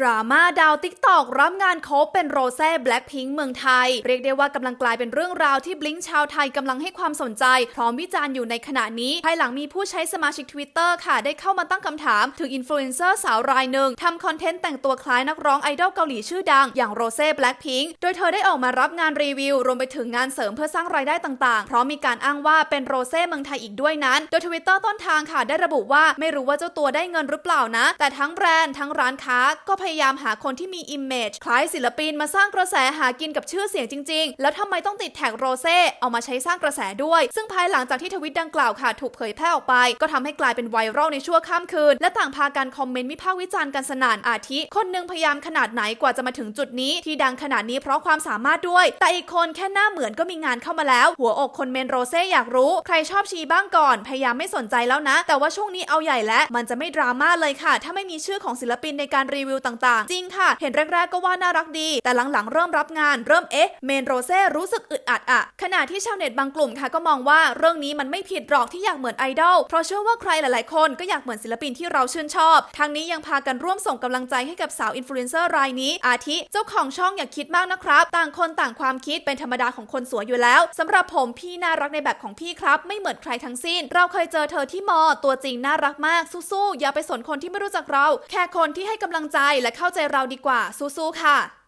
ดราม่าดาวติ๊กตอกรับงานโคบเป็นโรเซ่แบล็คพิงค์เมืองไทย เรียกได้ว่ากำลังกลายเป็นเรื่องราวที่บลิงชาวไทยกำลังให้ความสนใจ พร้อมวิจารณ์อยู่ในขณะนี้ ภายหลังมีผู้ใช้สมาชิก Twitter ค่ะ ได้เข้ามาตั้งคำถาม ถึงอินฟลูเอนเซอร์สาวรายหนึ่งทำคอนเทนต์แต่งตัวคล้ายนักร้องไอดอลเกาหลีชื่อดัง อย่างโรเซ่แบล็คพิงค์โดยเธอได้ออกมารับงานรีวิว รวมไปถึงงานเสริมเพื่อสร้างรายได้ต่างๆ เพราะมีการอ้างว่าเป็นโรเซ่เมืองไทยอีกด้วยนั้น โดยทวิตเตอร์ต้นทางค่ะได้ระบุว่าไม่รู้ว่าเจ้าตัวได้เงินหรือเปล่านะ แต่ทั้งแบรนด์ทั้งร้านค้าก็พยยายามหาคนที่มีอิมเมจคล้ายศิลปินมาสร้างกระแสหากินกับชื่อเสียงจริง ๆ แล้วทำไมต้องติดแท็กโรเซ่เอามาใช้สร้างกระแสด้วย ซึ่งภายหลังจากที่ทวิตดังกล่าวค่ะ ถูกเผยแพร่ออกไป ก็ทำให้กลายเป็นไวรัลในชั่วข้ามคืน และต่างพากันคอมเมนต์วิพากษ์วิจารณ์กันสนั่นอาทิ คนหนึงพยายามขนาดไหนกว่าจะมาถึงจุดนี้ ที่ดังขนาดนี้เพราะความสามารถด้วย แต่อีกคนแค่หน้าเหมือนก็มีงานเข้ามาแล้ว หัวอกคนเมนโรเซ่อยากรู้ ใครชอบชีบ้างก่อน พยายามไม่สนใจแล้วนะ แต่ว่าช่วงนี้เอาใหญ่แล้วมันจะไม่ดราม่าเลยค่ะ ถ้าไม่มีชื่อของศิลปินในการรีวิวต่างๆ จริงค่ะ เห็นแรกๆก็ว่าน่ารักดี แต่หลังๆเริ่มรับงานเริ่มเอ๊ะเมนโรเซ่รู้สึกอึดอัดอะขณะที่ชาวเน็ตบางกลุ่มค่ะก็มองว่าเรื่องนี้มันไม่ผิดหรอกที่อยากเหมือนไอดอลเพราะเชื่อว่าใครหลายๆ คนก็อยากเหมือนศิลปินที่เราชื่นชอบ ทางนี้ยังพากันร่วมส่งกำลังใจให้กับสาวอินฟลูเอนเซอร์รายนี้ อาทิเจ้าของช่องอย่าคิดมากนะครับ ต่างคนต่างความคิดเป็นธรรมดาของคนสวยอยู่แล้วสำหรับผมพี่น่ารักในแบบของพี่ครับ ไม่เหมือนใครทั้งสิ้น เราเคยเจอเธอที่มอตัวจริงน่ารักมากสู้ๆอย่าไปสนคนที่ไม่รู้จักเรา แค่คนที่ให้กำลังใจและเข้าใจเราดีกว่าสู้ๆค่ะ